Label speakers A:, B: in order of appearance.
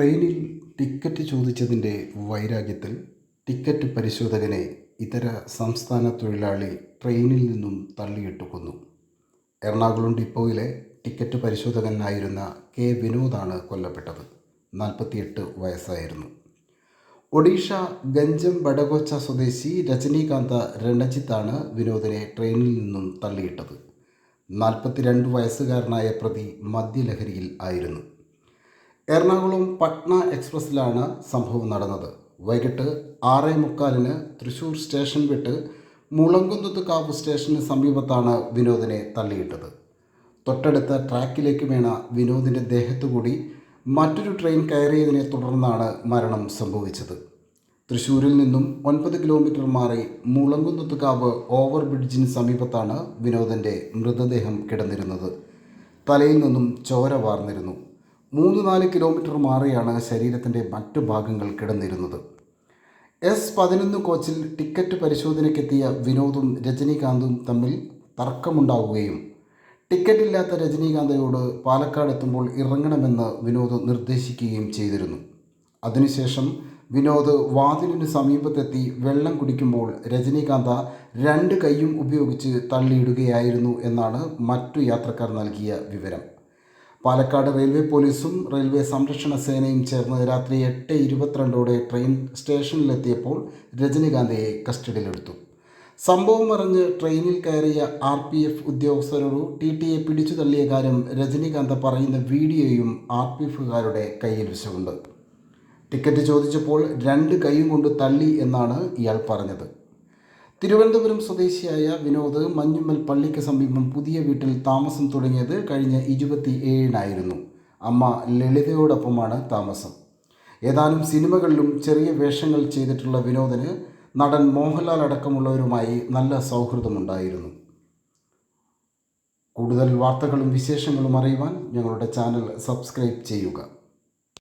A: ട്രെയിനിൽ ticket ചോദിച്ചതിന്റെ വൈരാഗ്യത്തിൽ ticket പരിശോധകനെ ഇതര സംസ്ഥാന തൊഴിലാളി ട്രെയിനിൽ നിന്നും തള്ളിയിട്ട് കൊന്നു. എറണാകുളം ഡിപ്പോയിലെ ടിക്കറ്റ് പരിശോധകനായിരുന്ന കെ വിനോദാണ് കൊല്ലപ്പെട്ടത്. നാൽപ്പത്തിയെട്ട് വയസ്സായിരുന്നു. ഒഡീഷ ഗഞ്ചം ബഡഗോച്ച സ്വദേശി രജനീകാന്ത രണജിത്താണ് വിനോദിനെ ട്രെയിനിൽ നിന്നും തള്ളിയിട്ടത്. നാൽപ്പത്തിരണ്ട് വയസ്സുകാരനായ പ്രതി മദ്യലഹരിയിൽ ആയിരുന്നു. എറണാകുളം പട്ന എക്സ്പ്രസ്സിലാണ് സംഭവം നടന്നത്. വൈകിട്ട് ആറേ മുക്കാലിന് തൃശൂർ സ്റ്റേഷൻ വിട്ട് മുളങ്കുന്നത്ത് കാവ് സ്റ്റേഷന് സമീപത്താണ് വിനോദിനെ തള്ളിയിട്ടത്. തൊട്ടടുത്ത ട്രാക്കിലേക്ക് വീണ വിനോദിന്റെ ദേഹത്തുകൂടി മറ്റൊരു ട്രെയിൻ കയറിയതിനെ തുടർന്നാണ് മരണം സംഭവിച്ചത്. തൃശൂരിൽ നിന്നും ഒൻപത് കിലോമീറ്റർ മാറി മുളങ്കുന്നത്തുകാവ് ഓവർ ബ്രിഡ്ജിന് സമീപത്താണ് വിനോദിന്റെ മൃതദേഹം കിടന്നിരുന്നത്. തലയിൽ നിന്നും ചോര വാർന്നിരുന്നു. മൂന്ന് നാല് കിലോമീറ്റർ മാറിയാണ് ശരീരത്തിന്റെ മറ്റു ഭാഗങ്ങൾ കിടന്നിരുന്നത്. എസ് പതിനൊന്ന് കോച്ചിൽ ടിക്കറ്റ് പരിശോധനയ്ക്കെത്തിയ വിനോദും രജനീകാന്തും തമ്മിൽ തർക്കമുണ്ടാവുകയും. ടിക്കറ്റ് ഇല്ലാത്ത രജനീകാന്തയോട് പാലക്കാട് എത്തുമ്പോൾ ഇറങ്ങണമെന്ന് വിനോദ് നിർദ്ദേശിക്കുകയും ചെയ്തിരുന്നു. അതിനുശേഷം വിനോദ് വാതിലിന് സമീപത്തെത്തി വെള്ളം കുടിക്കുമ്പോൾ രജനീകാന്ത രണ്ട് കൈയും ഉപയോഗിച്ച് തള്ളിയിടുകയായിരുന്നു എന്നാണ് മറ്റു യാത്രക്കാർ നൽകിയ വിവരം. പാലക്കാട് റെയിൽവേ പോലീസും റെയിൽവേ സംരക്ഷണ സേനയും ചേർന്ന് രാത്രി എട്ട് ഇരുപത്തിരണ്ടോടെ ട്രെയിൻ സ്റ്റേഷനിലെത്തിയപ്പോൾ രജനീകാന്തയെ കസ്റ്റഡിയിലെടുത്തു. സംഭവം അറിഞ്ഞ് ട്രെയിനിൽ കയറിയ ആർ പി എഫ് ഉദ്യോഗസ്ഥരോട് ടി ടിയെ പിടിച്ചു തള്ളിയ കാര്യം രജനികാന്ത പറയുന്ന വീഡിയോയും ആർ പി എഫുകാരുടെ കയ്യിൽ വെച്ചുകൊണ്ട്. ടിക്കറ്റ് ചോദിച്ചപ്പോൾ രണ്ട് കൈയും കൊണ്ട് തള്ളി എന്നാണ് ഇയാൾ പറഞ്ഞത്. തിരുവനന്തപുരം സ്വദേശിയായ വിനോദ് മഞ്ഞുമ്മൽ പള്ളിക്ക് സമീപം പുതിയ വീട്ടിൽ താമസം തുടങ്ങിയത് കഴിഞ്ഞ ഇരുപത്തി ഏഴിനായിരുന്നു അമ്മ ലളിതയോടൊപ്പമാണ് താമസം. ഏതാനും സിനിമകളിലും ചെറിയ വേഷങ്ങൾ ചെയ്തിട്ടുള്ള വിനോദിന് നടൻ മോഹൻലാൽ അടക്കമുള്ളവരുമായി നല്ല സൗഹൃദമുണ്ടായിരുന്നു. കൂടുതൽ വാർത്തകളും വിശേഷങ്ങളും അറിയുവാൻ ഞങ്ങളുടെ ചാനൽ സബ്സ്ക്രൈബ് ചെയ്യുക.